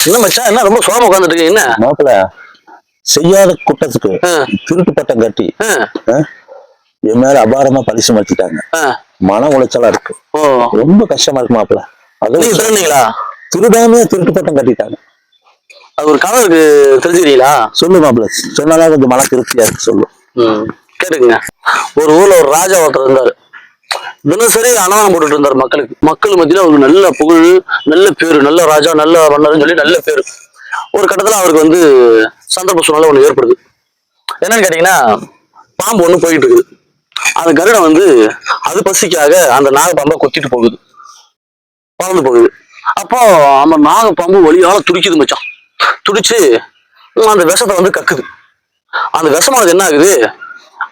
என்ன மச்சான்? என்ன ரொம்ப சோகமா உட்காந்துட்டு இருக்கீங்க? என்ன? மாப்பிள செய்யாத குற்றத்துக்கு ஆ. திருட்டு பட்டம் கட்டி என் மேல அபாரமா பரிசு வச்சுட்டாங்க ஆ. மன உளைச்சலா இருக்கு. ரொம்ப கஷ்டமா இருக்கு மாப்பிள. நீங்க அது திருநீங்களா திருடாமே திருட்டு பட்டம் கட்டிட்டாங்க. அது ஒரு கதை இருக்கு தெரிஞ்சுக்கிறீங்களா? சொல்லு மாப்பிள. சொன்னாதான் கொஞ்சம் மன திருப்தியா இருக்கு சொல்லு. கேட்டுக்குங்க. ஒரு ஊர்ல ஒரு ராஜா ஒருத்தர் இருந்தாரு. தினசரி அனாதம் போட்டுட்டு இருந்தார் மக்களுக்கு. மக்கள் மத்தியில அவருக்கு நல்ல புகழ் நல்ல பேரு நல்ல ராஜா நல்ல மன்னர்னு சொல்லி நல்ல பேரு. ஒரு கட்டத்துல அவருக்கு வந்து சந்தர்ப்ப சூழ்நிலை ஒண்ணு ஏற்படுது. என்னன்னு கேட்டீங்கன்னா பாம்பு ஒண்ணு போயிட்டு இருக்குது. அந்த கருடை வந்து அது பசிக்காக அந்த நாகப்பாம்பை கொத்திட்டு போகுது. பறந்து போகுது. அப்போ அந்த நாகப்பாம்பு வழியால துடிக்குது மச்சான். துடிச்சு அந்த விஷத்தை வந்து கக்குது. அந்த விஷமானது என்ன ஆகுது?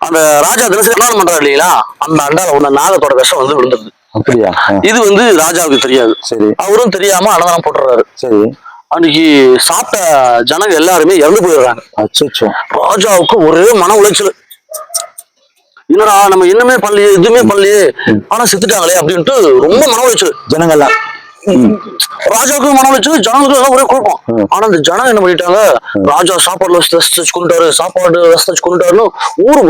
அந்த ராஜா தினசரி அன்னதானம் பண்றாரு இல்லைங்களா? அந்த அண்டால உள்ள நாகத்தோட விஷம் வந்து விழுந்துருது. அப்படியா? இது வந்து ராஜாவுக்கு தெரியாது. சரி. அவரும் தெரியாம அன்னதானம் போட்டுறாரு. சரி. அன்னைக்கு சாப்பிட்ட ஜனங்க எல்லாருமே இறந்து போயிடுறாங்க. அச்சோ ராஜாவுக்கு ஒரே மன உளைச்சல். என்னடா நம்ம என்னமே பண்ணலையே எதுவுமே பண்ணலையே ஆனா செத்துட்டாங்களே அப்படின்ட்டு ரொம்ப மன உளைச்சல். ஜனங்கள்லாம். ராஜாவுக்கு மன உளைச்சல் ஜனங்களுக்கு ஒரே குழப்பம். ஆனா இந்த ஜனம் என்ன பண்ணிட்டாங்க? ராஜா சாப்பாடுல வச்சு கொண்டுட்டாரு சாப்பாடு வச்சு கொண்டுட்டாருன்னு ஊரு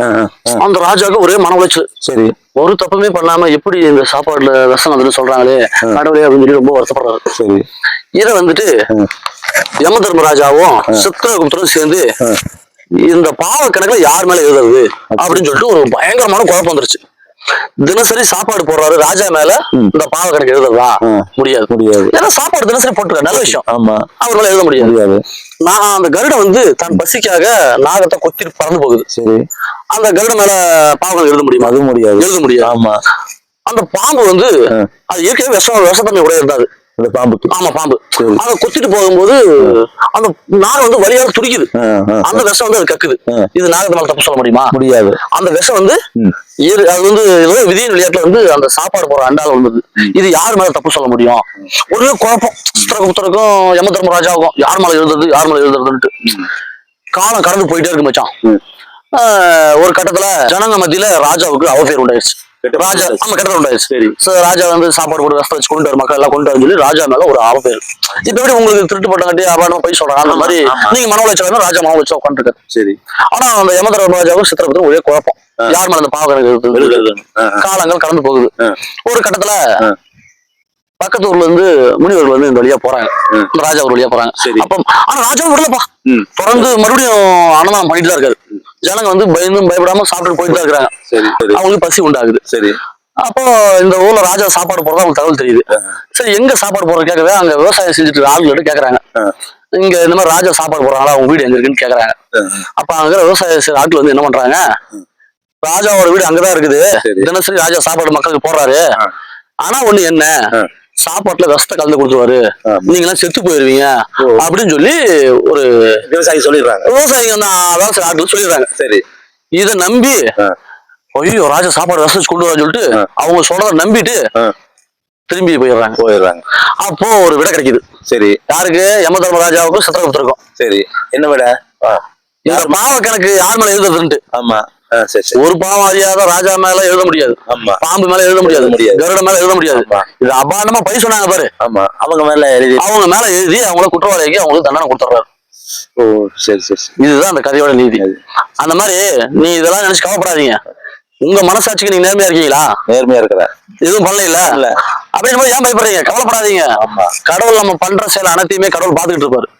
ஆ, ஆ. அந்த ராஜாவுக்கு ஒரே மன உளைச்சல். சரி. ஒரு தப்புமே பண்ணாம எப்படி இந்த சாப்பாடுல விஷம் வந்துட்டு சொல்றாங்களே கடவுளே அப்படின்னு சொல்லி ரொம்ப வருத்தப்படுறாரு. சரி. இதை வந்துட்டு. யம தர்மராஜாவும் சித்திரகுப்தரும் சேர்ந்து இந்த பாவ கணக்குல யார் மேல எழுதுறது அப்படின்னு சொல்லிட்டு ஒரு பயங்கரமான குழப்பம் வந்துருச்சு. தினசரி சாப்பாடு போடுறாரு. ராஜா மேல. இந்த பாவ கணக்கு எழுதுறதா. முடியாது. முடியாது. ஏன்னா சாப்பாடு தினசரி போட்டுருக்க நல்ல விஷயம். ஆமா. அவர் மேல எழுத முடியாது. நான் அந்த கருடன் வந்து தன் பசிக்காக நாகத்தை கொத்திட்டு பறந்து போகுது. சரி. அந்த கருடன் மேல பாவம் எழுத முடியுமா? அது முடியாது. எழுத முடியாது. ஆமா. அந்த பாம்பு வந்து. அது ஏற்கனவே விஷம் விஷத்தன்மை உடைய இருந்தாரு இந்த பாம்புக்கு ஆமா பாம்பு. அதை கொத்திட்டு போகும்போது அந்த நாகம் வந்து வழியாக துடிக்குது. அந்த விஷம் வந்து அது கக்குது. இது நாகத்து மேல தப்பு சொல்ல முடியுமா? முடியாது. அந்த விஷம் வந்து அது வந்து விதியின் விளையாட்டுல வந்து அந்த சாப்பாடு போற அண்டால வந்தது. இது யார் மேல தப்பு சொல்ல முடியும்? ஒரே குழப்பம். சித்திரகுப்தருக்கும் யம தர்மராஜாவுக்கும் யார் மேல எழுதுறது யார் மேல எழுதுறதுன்ட்டு. காலம் கடந்து போயிட்டே இருக்கு மச்சான். ஒரு கட்டத்துல ஜனங்க மத்தியில ராஜாவுக்கு உண்டாயிருச்சு கெட்ட பேர் ராஜா. ஆமா உண்டாயிருச்சு சரி. சோ ராஜா வந்து சாப்பாடு போட்டு ரசத்தை வச்சு கொண்டு வர மக்கள் எல்லாம் கொண்டு சொல்லி ராஜா மேல ஒரு அவப்பேர் இப்ப எப்படி உங்களுக்கு திருட்டு பட்டம் கட்டி அபாரமா போய் சொல்றாங்க அந்த மாதிரி. நீங்க மன உளைச்சல் ராஜா மன உளைச்சல் உட்காந்துருக்காரு சரி ஆனா அந்த யம தர்மராஜாவும் சித்திரபுத்திரம் ஒரே குழப்பம். யார் மேல அந்த பாவ கணக்கு எழுதுறது? எழுதுறது. ஆ, ஆ. காலங்கள் கடந்து போகுது. ஒரு கட்டத்துல. பக்கத்து ஊர்ல இருந்து முனிவர்கள் வந்து இந்த வழியா போறாங்க ராஜா ஒரு வழியா போறாங்க சரி. அப்ப ஆனா ராஜா விடலப்பா. தொடர்ந்து மறுபடியும் அன்னதானம் பண்ணிட்டு தான் இருக்காரு ஜனங்க வந்து பயந்தும் பயப்படாம சாப்பிட்டு போயிட்டு தான் இருக்காங்க சரி சரி. அவங்களுக்கு பசி உண்டாகுது. சரி. அப்போ இந்த ஊர்ல ராஜா சாப்பாடு போடுறதா அவங்களுக்கு தகவல் தெரியுது. சரி எங்க சாப்பாடு போடுறது கேட்கவே அங்க விவசாயம் செஞ்சுட்டு ஆளுகிட்ட கேக்குறாங்க. இங்க இந்த மாதிரி ராஜா சாப்பாடு போடுறாங்களா? அவங்க வீடு எங்க இருக்குன்னு கேக்குறாங்க. அப்ப அங்க விவசாய ஆட்கள் வந்து என்ன பண்றாங்க? ராஜாவோட வீடு அங்கதான் இருக்குது. சரி. தினசரி ராஜா சாப்பாடு மக்களுக்கு போடுறாரு. ஆ. ஆனா ஒண்ணு என்ன. சாப்பாட்டுல விஷத்தை கலந்து கொடுத்துருவாரு. நீங்க எல்லாம் செத்து போயிருவீங்க. அப்படின்னு சொல்லி ஒரு விவசாயி சொல்லிடுறாங்க. விவசாயிங்க விவசாய ஆட்கள் சொல்லிடுறாங்க. சரி. இத நம்பி ஐயோ ராஜா சாப்பாடு வச்சு கொண்டு வரேன்னு சொல்லிட்டு. அவங்க சொல்றத நம்பிட்டு திரும்பி போயிடுறாங்க. போயிடுறாங்க. அப்போ ஒரு விடை கிடைக்குது. சரி. யாருக்கு? யம தர்மராஜாவுக்கும் சித்திரகுப்தருக்கும். சரி. என்ன விட? இந்த பாவ கணக்கு யார் மேல எழுதுறதுன்ட்டு. ஆமா. ஒரு பாவம் அறியாத ராஜா மேல எழுத முடியாது. ஆமா. பாம்பு மேல எழுத முடியாது. கருட மேல எழுத முடியாது. இது அபாண்டமா பை சொன்னாங்க பாரு. ஆமா. அவங்க மேல எழுதி அவங்க மேல எழுதி அவங்கள குற்றவாளிக்கு அவங்களுக்கு தண்டனை கொடுத்துறாரு ஓ சரி சரி இதுதான் அந்த கதையோட நீதி. அந்த மாதிரி நீ இதெல்லாம் நினைச்சு கவலைப்படாதீங்க. உங்க மனசாட்சிக்கு நீங்க நேர்மையா இருக்கீங்களா? நேர்மையா இருக்கிற. எதுவும் பண்ணல. இல்ல. அப்படின்னு போய் ஏன் பயப்படுறீங்க? கவலைப்படாதீங்க. கடவுள் நம்ம பண்ற செயல் அனைத்தையுமே கடவுள் பாத்துக்கிட்டு இருப்பாரு.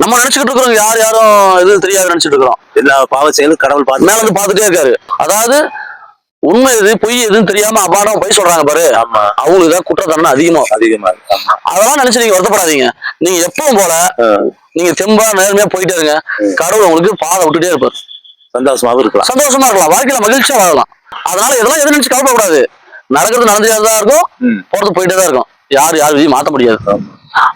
நம்ம நினைச்சுக்கிட்டு இருக்கிறோம் யார் யாரும் எதுவும் தெரியாது நினைச்சிட்டு இருக்கிறோம். எல்லா பாவ செயலும் கடவுள் பார்த்து மேல வந்து பாத்துட்டே இருக்காரு. அதாவது உண்மை எது பொய் எதுன்னு தெரியாம அபாடம் பொய் சொல்றாங்க பாரு. அவங்களுக்கு தான் குற்ற தண்டனை அதிகமா அதிகமா அதெல்லாம் நினைச்சு நீங்க வருத்தப்படாதீங்க. நீங்க எப்பவும் போல நீங்க தெம்பா நேர்மையா போயிட்டே இருங்க. கடவுள் உங்களுக்கு பாதை விட்டுட்டே இருப்பார். சந்தோஷமாவும் இருக்கலாம். சந்தோஷமா இருக்கலாம். வாழ்க்கையில மகிழ்ச்சியா வாழலாம். அதனால இதெல்லாம் எதுவும் நினைச்சு கவலைப்படாது. நடக்கிறது நடந்துட்டே தான் இருக்கும். போறது போயிட்டே தான் இருக்கும். யார் யார் மாத்த முடியாது.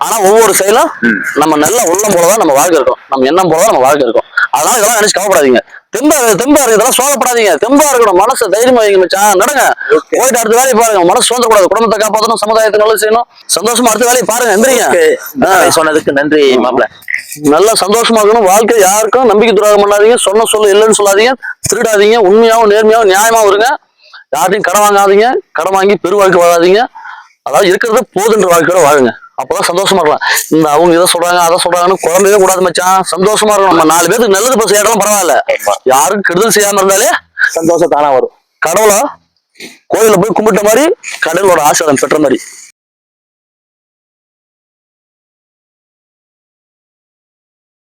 ஆனா ஒவ்வொரு செயலும். நம்ம நல்ல உள்ளம் போலதான் நம்ம வாழ்க்கை இருக்கும். நம்ம எண்ணம் போலதான் நம்ம வாழ்க்கை இருக்கும். அதனால இதெல்லாம் நினைச்சு கவலைப்படாதீங்க. தெம்பா தெம்பா இருக்கு இதெல்லாம் சோகப்படாதீங்க தெம்பா இருக்கணும். மனசு தைரியமா வைங்க மச்சான். நடங்க. போயிட்டு அடுத்த வேலையை பாருங்க. மனசு சோந்தரக்கூடாது குடும்பத்தை காப்பாற்றணும் சமுதாயத்துக்கு நல்லது செய்யணும். சந்தோஷமா அடுத்த வேலையை பாருங்க. எந்திரிங்க. சொன்னதுக்கு நன்றி மாப்பிள்ள. நல்லா சந்தோஷமா இருக்கணும். வாழ்க்கை யாருக்கும் நம்பிக்கை துரோகம் பண்ணாதீங்க. சொன்ன சொல்ல இல்லைன்னு சொல்லாதீங்க. திருடாதீங்க. உண்மையாவும் நேர்மையாவும் நியாயமாவும் இருங்க. யார்ட்டையும் கடன் வாங்காதீங்க. கடன் வாங்கி பெரு வாழ்க்கை வாழாதீங்க. அதாவது இருக்கிறத போதுன்ற வாழ்க்கையோட வாழுங்க. அப்பதான் சந்தோஷமா இருக்கலாம். இந்த அவங்க இதை சொல்றாங்க அதை சொல்றாங்கன்னு குழம்பவே கூடாது மச்சான். சந்தோஷமா இருக்கும் நம்ம நாலு பேருக்கு நல்லது பஸ் செய்யறதும் பரவாயில்ல. யாரும் கெடுதல் செய்யாம இருந்தாலே சந்தோஷம் தானா வரும். கடவுளா? கோயில்ல போய் கும்பிட்ட மாதிரி கடவுளோட ஆசீர்வாதம் பெற்ற மாதிரி.